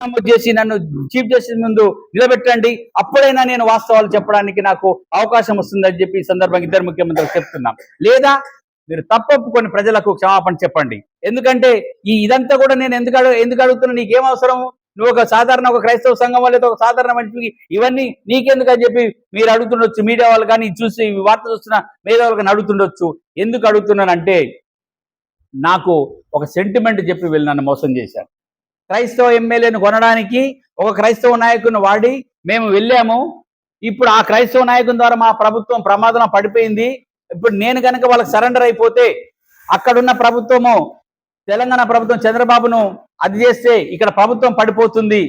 నమోదు చేసి నన్ను చీఫ్ జస్టిస్ ముందు నిలబెట్టండి. అప్పుడైనా నేను వాస్తవాలు చెప్పడానికి నాకు అవకాశం వస్తుందని చెప్పి ఈ సందర్భంగా ఇద్దరు ముఖ్యమంత్రులు చెప్తున్నాం. లేదా మీరు తప్పొప్పుకొని ప్రజలకు క్షమాపణ చెప్పండి. ఎందుకంటే ఈ ఇదంతా కూడా నేను ఎందుకు ఎందుకు అడుగుతున్నా? నీకేం అవసరం? నువ్వు ఒక సాధారణ ఒక క్రైస్తవ సంఘం లేదా ఒక సాధారణ మనిషికి ఇవన్నీ నీకెందుకు అని చెప్పి మీరు అడుగుతుండొచ్చు. మీడియా వాళ్ళు కానీ చూసి ఈ వార్త చూస్తున్న మేధావులు కానీ అడుగుతుండొచ్చు. ఎందుకు అడుగుతున్నానంటే నాకు ఒక సెంటిమెంట్ చెప్పి వీళ్ళు నన్ను మోసం చేశారు. క్రైస్తవ ఎమ్మెల్యేను కొనడానికి ఒక క్రైస్తవ నాయకుని వాడి మేము వెళ్ళాము. ఇప్పుడు ఆ క్రైస్తవ నాయకుని ద్వారా మా ప్రభుత్వం ప్రమాదం పడిపోయింది. ఇప్పుడు నేను కనుక వాళ్ళకి సరెండర్ అయిపోతే అక్కడున్న ప్రభుత్వము తెలంగాణ ప్రభుత్వం చంద్రబాబును అది చేస్తే ఇక్కడ ప్రభుత్వం పడిపోతుంది.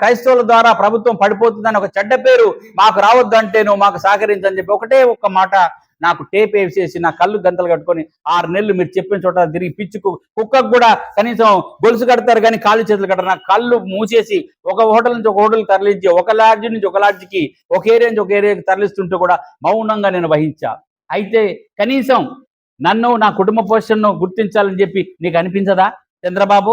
క్రైస్తవుల ద్వారా ప్రభుత్వం పడిపోతుందని ఒక చెడ్డ పేరు మాకు రావద్దు అంటేను మాకు సహకరించని చెప్పి ఒకటే ఒక్క మాట నాకు టేప్ వేసేసి నా కళ్ళు గంతలు కట్టుకొని ఆరు నెలలు మీరు చెప్పిన చోట తిరిగి పిచ్చుకు కుక్కకు కూడా కనీసం గొలుసు కడతారు కానీ కాళ్ళు చేతులు కట్టరు. నా కళ్ళు మూసేసి ఒక హోటల్ నుంచి ఒక హోటల్ తరలించి ఒక లాడ్జి నుంచి ఒక లాడ్జికి ఒక ఏరియా నుంచి ఒక ఏరియాకి తరలిస్తుంటే కూడా మౌనంగా నేను వహించా. అయితే కనీసం నన్ను నా కుటుంబ పోషణను గుర్తించాలని చెప్పి నీకు అనిపించదా చంద్రబాబు?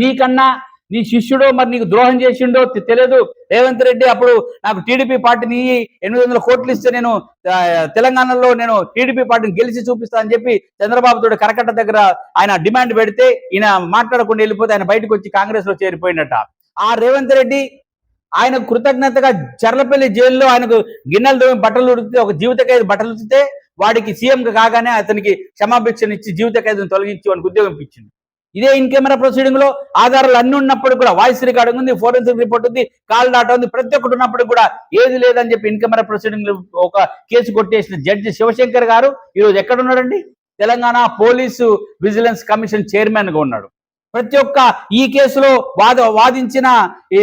నీకన్నా నీ శిష్యుడో మరి నీకు ద్రోహం చేసిండో తెలియదు రేవంత్ రెడ్డి అప్పుడు నాకు టీడీపీ పార్టీని ఎనిమిది వందల కోట్లు ఇస్తే నేను తెలంగాణలో నేను టీడీపీ పార్టీని గెలిచి చూపిస్తా అని చెప్పి చంద్రబాబు తోడు కరకట్ట దగ్గర ఆయన డిమాండ్ పెడితే ఈయన మాట్లాడకుండా వెళ్ళిపోతే ఆయన బయటకు వచ్చి కాంగ్రెస్లో చేరిపోయినట్ట ఆ రేవంత్ రెడ్డి ఆయన కృతజ్ఞతగా చర్లపల్లి జైల్లో ఆయనకు గిన్నెలు తోమి బట్టలు ఉడికితే ఒక జీవిత ఖైదు బట్టలు ఉడికితే వాడికి సీఎం కాగానే అతనికి క్షమాభిక్షణ ఇచ్చి జీవిత ఖైదును తొలగించి వానికి ఉద్యోగం ఇచ్చింది ఇదే ఇన్ కెమెరా ప్రొసీడింగ్లో ఆధారాలు అన్ని ఉన్నప్పుడు కూడా వాయిస్ రికార్డింగ్ ఉంది ఫోరెన్సిక్ రిపోర్ట్ ఉంది కాల్ డాటా ఉంది. ప్రతి ఒక్కటి ఉన్నప్పుడు కూడా ఏది లేదని చెప్పి ఇన్ కెమెరా ప్రొసీడింగ్ ఒక కేసు కొట్టేసిన జడ్జి శివశంకర్ గారు ఈరోజు ఎక్కడ ఉన్నాడండి? తెలంగాణ పోలీసు విజిలెన్స్ కమిషన్ చైర్మన్గా ఉన్నాడు. ప్రతి ఒక్క ఈ కేసులో వాద వాదించిన ఈ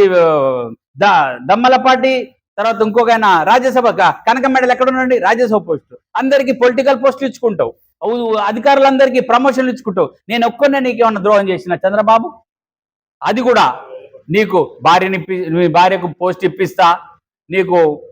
దమ్మలపాటి తర్వాత ఇంకొక ఆయన రాజ్యసభ క- కనక మెడల్ ఎక్కడ ఉండండి రాజ్యసభ పోస్టు అందరికీ పొలిటికల్ పోస్టులు ఇచ్చుకుంటావు. అధికారులందరికీ ప్రమోషన్లు ఇచ్చుకుంటావు నేను ఒక్కనే నీకు ఏమన్నా ద్రోహం చేసిన చంద్రబాబు? అది కూడా నీకు భార్యని ఇప్పి- భార్యకు పోస్ట్ ఇప్పిస్తా నీకు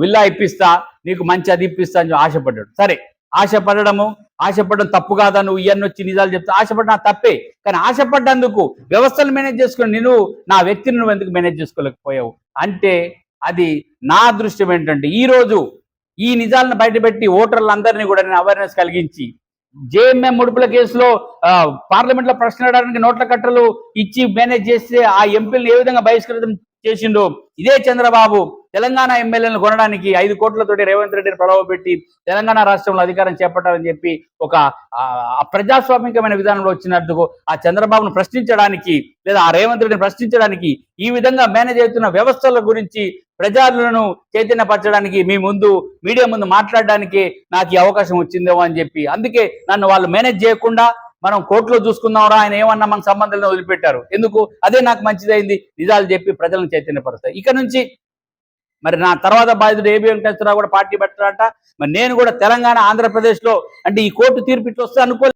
విల్లా ఇప్పిస్తా నీకు మంచి అది ఇప్పిస్తా అని ఆశపడ్డాడు. సరే ఆశపడడము ఆశపడడం తప్పు కాదా? నువ్వు ఇవన్నీ వచ్చి నిజాలు చెప్తా. ఆశపడ్డా తప్పే. కానీ ఆశపడ్డందుకు వ్యవస్థను మేనేజ్ చేసుకుని నేను నా వ్యక్తిని నువ్వు ఎందుకు మేనేజ్ చేసుకోలేకపోయావు? అంటే అది నా దృష్టి ఏంటంటే ఈరోజు ఈ నిజాలను బయటపెట్టి ఓటర్లందరినీ కూడా నేను అవేర్నెస్ కలిగించి జేఎంఎం ముడుపుల కేసులో పార్లమెంట్లో ప్రశ్న అడగడానికి నోట్ల కట్టలు ఇచ్చి మేనేజ్ చేస్తే ఆ ఎంపీలను ఏ విధంగా బహిష్కృతం చేసిండో ఇదే చంద్రబాబు. తెలంగాణ ఎమ్మెల్యేలను కొనడానికి ఐదు కోట్లతోటి రేవంత్ రెడ్డిని ప్రలోభ పెట్టి తెలంగాణ రాష్ట్రంలో అధికారం చేపట్టాలని చెప్పి ఒక ప్రజాస్వామికమైన విధానంలో వచ్చినందుకు ఆ చంద్రబాబును ప్రశ్నించడానికి లేదా ఆ రేవంత్ రెడ్డిని ప్రశ్నించడానికి ఈ విధంగా మేనేజ్ అవుతున్న వ్యవస్థల గురించి ప్రజలను చైతన్యపరచడానికి మీ ముందు మీడియా ముందు మాట్లాడడానికి నాకు ఈ అవకాశం వచ్చిందేమో అని చెప్పి. అందుకే నన్ను వాళ్ళు మేనేజ్ చేయకుండా మనం కోర్టులో చూసుకుందాంరా ఆయన ఏమన్నా మన సంబంధాలను వదిలిపెట్టారు. ఎందుకు? అదే నాకు మంచిదైంది. నిజాలు చెప్పి ప్రజలను చైతన్యపరుస్తాయి. ఇక నుంచి మరి నా తర్వాత బాధితుడు ఏబి వెంకటేశ్వరరావు కూడా పార్టీ పెట్టారంట మరి నేను కూడా తెలంగాణ ఆంధ్రప్రదేశ్లో అంటే ఈ కోర్టు తీర్పు ఇట్లా వస్తే అనుకో